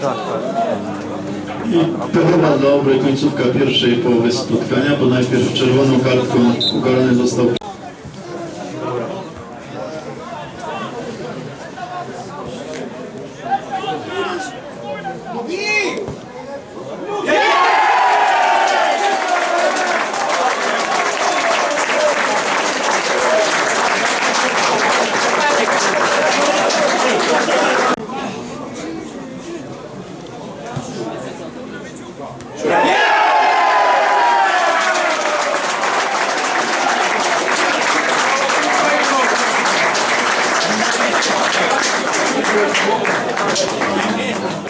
Tak, tak. I to chyba końcówka pierwszej połowy spotkania, bo najpierw czerwoną kartką ukarany został Thank you.